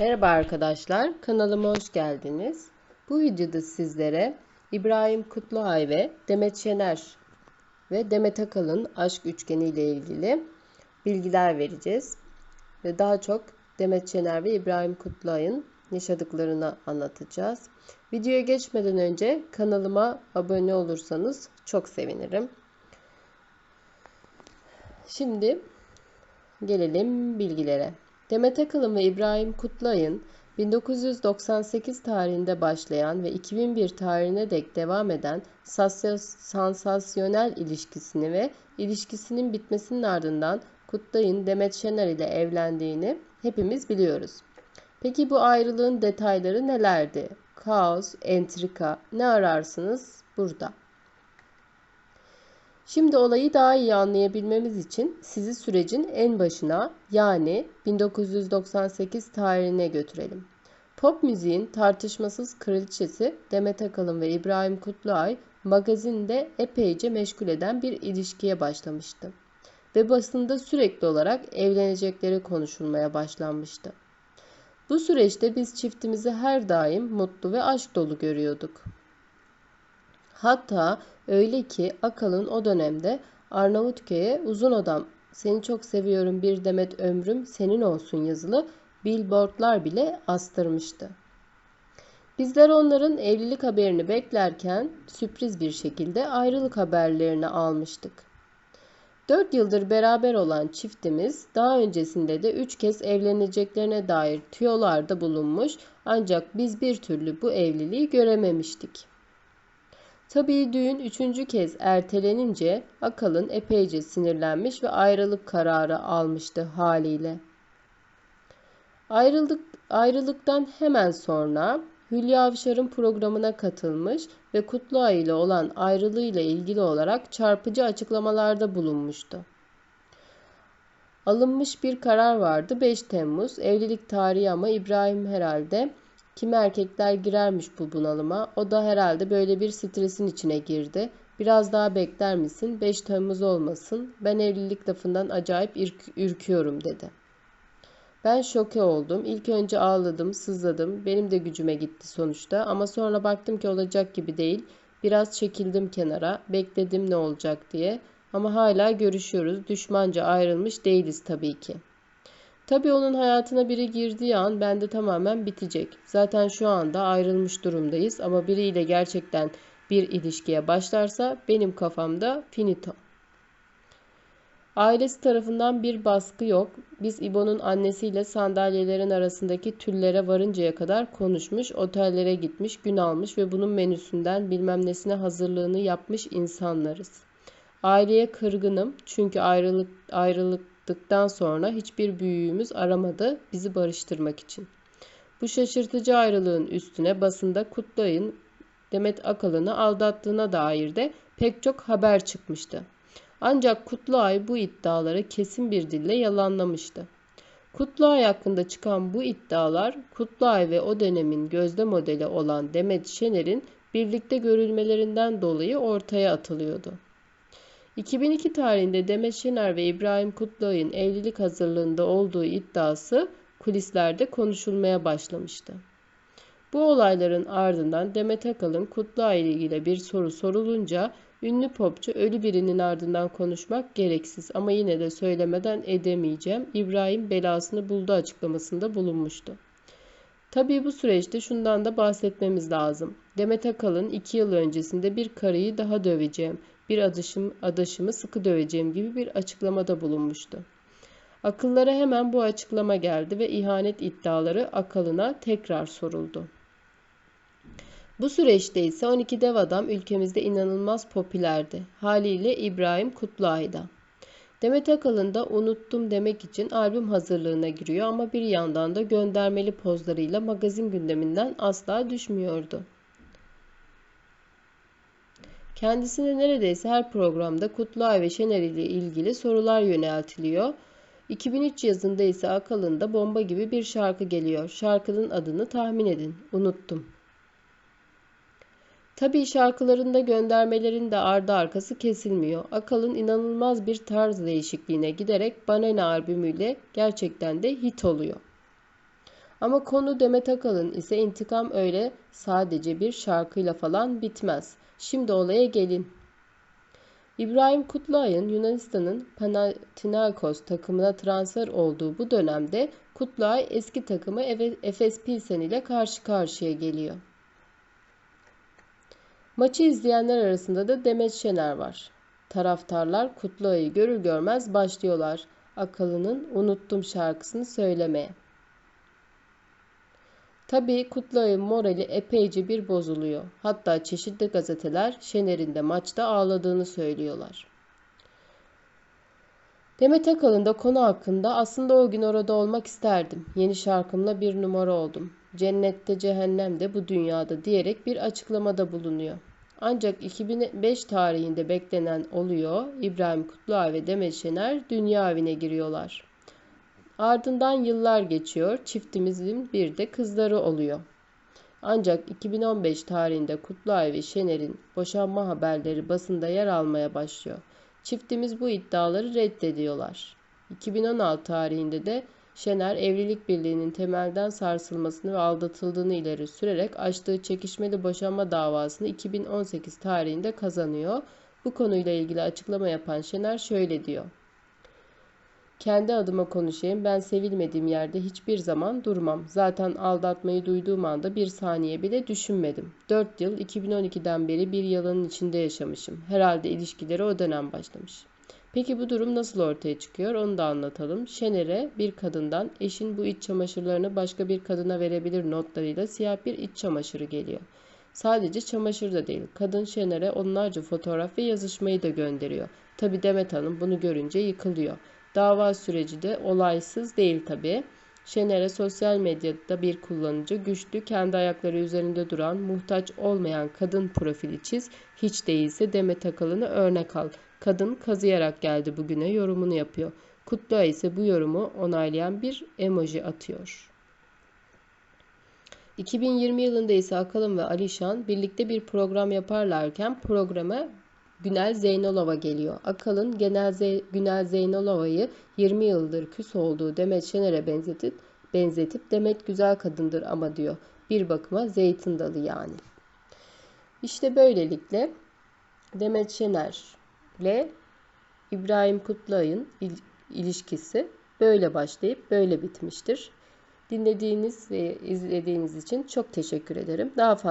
Merhaba arkadaşlar, kanalıma hoş geldiniz. Bu videoda sizlere İbrahim Kutluay ve Demet Şener ve Demet Akalın aşk üçgeni ile ilgili bilgiler vereceğiz. Ve daha çok Demet Şener ve İbrahim Kutluay'ın yaşadıklarını anlatacağız. Videoya geçmeden önce kanalıma abone olursanız çok sevinirim. Şimdi gelelim bilgilere. Demet Akalın ve İbrahim Kutlay'ın 1998 tarihinde başlayan ve 2001 tarihine dek devam eden sansasyonel ilişkisini ve ilişkisinin bitmesinin ardından Kutlay'ın Demet Şener ile evlendiğini hepimiz biliyoruz. Peki bu ayrılığın detayları nelerdi? Kaos, entrika ne ararsınız burada? Şimdi olayı daha iyi anlayabilmemiz için sizi sürecin en başına yani 1998 tarihine götürelim. Pop müziğin tartışmasız kraliçesi Demet Akalın ve İbrahim Kutluay magazinde epeyce meşgul eden bir ilişkiye başlamıştı. Ve basında sürekli olarak evlenecekleri konuşulmaya başlanmıştı. Bu süreçte biz çiftimizi her daim mutlu ve aşk dolu görüyorduk. Hatta öyle ki Akalın o dönemde Arnavutköy'e uzun odam seni çok seviyorum bir demet ömrüm senin olsun yazılı billboardlar bile astırmıştı. Bizler onların evlilik haberini beklerken sürpriz bir şekilde ayrılık haberlerini almıştık. Dört yıldır beraber olan çiftimiz daha öncesinde de üç kez evleneceklerine dair tüyolarda bulunmuş ancak biz bir türlü bu evliliği görememiştik. Tabii düğün üçüncü kez ertelenince Akalın epeyce sinirlenmiş ve ayrılık kararı almıştı haliyle. Ayrılık, ayrılıktan hemen sonra Hülya Avşar'ın programına katılmış ve Kutluay ile olan ayrılığıyla ilgili olarak çarpıcı açıklamalarda bulunmuştu. Alınmış bir karar vardı 5 Temmuz evlilik tarihi ama İbrahim herhalde Kimi erkekler girermiş bu bunalıma. O da herhalde böyle bir stresin içine girdi. Biraz daha bekler misin? 5 Temmuz olmasın. Ben evlilik lafından acayip ürk ürküyorum dedi. Ben şoke oldum. İlk önce ağladım, sızladım. Benim de gücüme gitti sonuçta. Ama sonra baktım ki olacak gibi değil. Biraz çekildim kenara. Bekledim ne olacak diye. Ama hala görüşüyoruz. Düşmanca ayrılmış değiliz tabii ki.'' Tabii onun hayatına biri girdiği an bende tamamen bitecek. Zaten şu anda ayrılmış durumdayız ama biriyle gerçekten bir ilişkiye başlarsa benim kafamda finito. Ailesi tarafından bir baskı yok. Biz İbo'nun annesiyle sandalyelerin arasındaki tüllere varıncaya kadar konuşmuş, otellere gitmiş, gün almış ve bunun menüsünden bilmem nesine hazırlığını yapmış insanlarız. Aileye kırgınım çünkü ayrılık, ayrılık çıktıktan sonra hiçbir büyüğümüz aramadı bizi barıştırmak için. Bu şaşırtıcı ayrılığın üstüne basında Kutlay'ın Demet Akalın'ı aldattığına dair de pek çok haber çıkmıştı. Ancak Kutlay bu iddiaları kesin bir dille yalanlamıştı. Kutlay hakkında çıkan bu iddialar Kutlay ve o dönemin gözde modeli olan Demet Şener'in birlikte görülmelerinden dolayı ortaya atılıyordu. 2002 tarihinde Demet Şener ve İbrahim Kutluay'ın evlilik hazırlığında olduğu iddiası kulislerde konuşulmaya başlamıştı. Bu olayların ardından Demet Akalın Kutluay ile ilgili bir soru sorulunca ünlü popçu ölü birinin ardından konuşmak gereksiz ama yine de söylemeden edemeyeceğim İbrahim belasını buldu açıklamasında bulunmuştu. Tabii bu süreçte şundan da bahsetmemiz lazım. Demet Akalın 2 yıl öncesinde bir karıyı daha döveceğim bir adaşım, adaşımı sıkı döveceğim gibi bir açıklamada bulunmuştu. Akıllara hemen bu açıklama geldi ve ihanet iddiaları akalına tekrar soruldu. Bu süreçte ise 12 dev adam ülkemizde inanılmaz popülerdi. Haliyle İbrahim Kutluay'da. Demet Akalın da unuttum demek için albüm hazırlığına giriyor ama bir yandan da göndermeli pozlarıyla magazin gündeminden asla düşmüyordu. Kendisine neredeyse her programda Kutluay ve Şener ile ilgili sorular yöneltiliyor. 2003 yazında ise akalında bomba gibi bir şarkı geliyor. Şarkının adını tahmin edin. Unuttum. Tabii şarkılarında göndermelerin de ardı arkası kesilmiyor. Akalın inanılmaz bir tarz değişikliğine giderek Banana albümüyle gerçekten de hit oluyor. Ama konu Demet Akalın ise intikam öyle sadece bir şarkıyla falan bitmez. Şimdi olaya gelin. İbrahim Kutluay'ın Yunanistan'ın Panathinaikos takımına transfer olduğu bu dönemde Kutluay eski takımı Efes Pilsen ile karşı karşıya geliyor. Maçı izleyenler arasında da Demet Şener var. Taraftarlar Kutluay'ı görür görmez başlıyorlar Akalı'nın Unuttum şarkısını söylemeye. Tabii Kutluay'ın morali epeyce bir bozuluyor. Hatta çeşitli gazeteler Şener'in de maçta ağladığını söylüyorlar. Demet Akalın da konu hakkında aslında o gün orada olmak isterdim. Yeni şarkımla bir numara oldum. Cennette cehennemde bu dünyada diyerek bir açıklamada bulunuyor. Ancak 2005 tarihinde beklenen oluyor. İbrahim Kutluay ve Demet Şener dünya evine giriyorlar. Ardından yıllar geçiyor. Çiftimizin bir de kızları oluyor. Ancak 2015 tarihinde Kutluay ve Şener'in boşanma haberleri basında yer almaya başlıyor. Çiftimiz bu iddiaları reddediyorlar. 2016 tarihinde de Şener evlilik birliğinin temelden sarsılmasını ve aldatıldığını ileri sürerek açtığı çekişmeli boşanma davasını 2018 tarihinde kazanıyor. Bu konuyla ilgili açıklama yapan Şener şöyle diyor. Kendi adıma konuşayım. Ben sevilmediğim yerde hiçbir zaman durmam. Zaten aldatmayı duyduğum anda bir saniye bile düşünmedim. 4 yıl 2012'den beri bir yalanın içinde yaşamışım. Herhalde ilişkileri o dönem başlamış. Peki bu durum nasıl ortaya çıkıyor onu da anlatalım. Şener'e bir kadından eşin bu iç çamaşırlarını başka bir kadına verebilir notlarıyla siyah bir iç çamaşırı geliyor. Sadece çamaşır da değil. Kadın Şener'e onlarca fotoğraf ve yazışmayı da gönderiyor. Tabi Demet Hanım bunu görünce yıkılıyor. Dava süreci de olaysız değil tabi. Şener'e sosyal medyada bir kullanıcı güçlü, kendi ayakları üzerinde duran, muhtaç olmayan kadın profili çiz, hiç değilse Demet Akalın'ı örnek al. Kadın kazıyarak geldi bugüne yorumunu yapıyor. Kutluay ise bu yorumu onaylayan bir emoji atıyor. 2020 yılında ise Akalın ve Alişan birlikte bir program yaparlarken programa Günel Zeynolova geliyor. Akalın Genel Ze Günel Zeynolova'yı 20 yıldır küs olduğu Demet Şener'e benzetip, benzetip Demet güzel kadındır ama diyor. Bir bakıma zeytin dalı yani. İşte böylelikle Demet Şener ile İbrahim Kutluay'ın il ilişkisi böyle başlayıp böyle bitmiştir. Dinlediğiniz ve izlediğiniz için çok teşekkür ederim. Daha fazla